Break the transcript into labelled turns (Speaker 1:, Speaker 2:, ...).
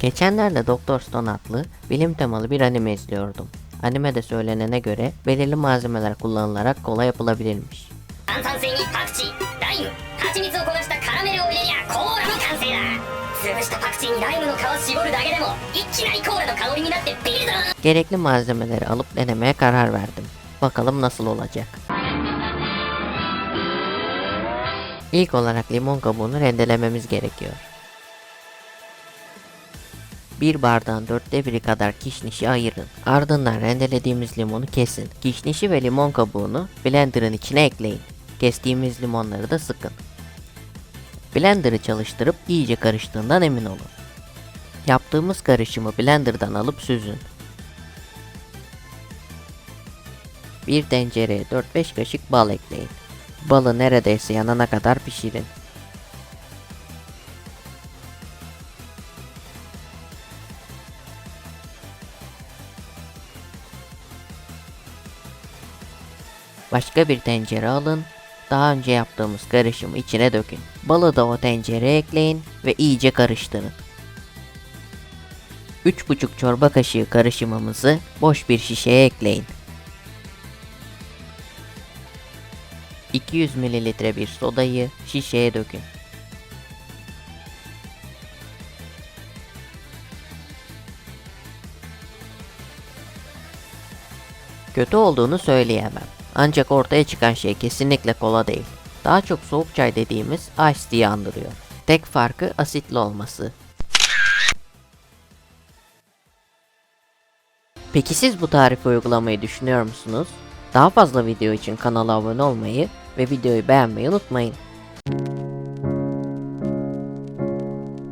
Speaker 1: Geçenlerde Doktor Stone adlı bilim temalı bir anime izliyordum. Animede söylenene göre belirli malzemeler kullanılarak kola yapılabilirmiş.
Speaker 2: 炭酸水にパクチーライム蜂蜜を焦がしたカラメルを入れりゃコーラの完成だ潰したパクチーにライムの皮絞るだけでもいきなりコーラの香りになってビールだ
Speaker 1: Gerekli malzemeleri alıp denemeye karar verdim. Bakalım nasıl olacak. İlk olarak limon kabuğunu rendelememiz gerekiyor. Bir bardağın dörtte biri kadar kişnişi ayırın. Ardından rendelediğimiz limonu kesin. Kişnişi ve limon kabuğunu blenderın içine ekleyin. Kestiğimiz limonları da sıkın. Blender'ı çalıştırıp iyice karıştığından emin olun. Yaptığımız karışımı blenderdan alıp süzün. Bir tencereye 4-5 kaşık bal ekleyin. Balı neredeyse yanana kadar pişirin. Başka bir tencere alın. Daha önce yaptığımız karışımı içine dökün. Balı da o tencereye ekleyin ve iyice karıştırın. 3,5 çorba kaşığı karışımımızı boş bir şişeye ekleyin. 200 mililitre bir sodayı şişeye dökün. Kötü olduğunu söyleyemem. Ancak ortaya çıkan şey kesinlikle kola değil. Daha çok soğuk çay dediğimiz ice tea'yi andırıyor. Tek farkı asitli olması. Peki siz bu tarifi uygulamayı düşünüyor musunuz? Daha fazla video için kanala abone olmayı ve videoyu beğenmeyi unutmayın.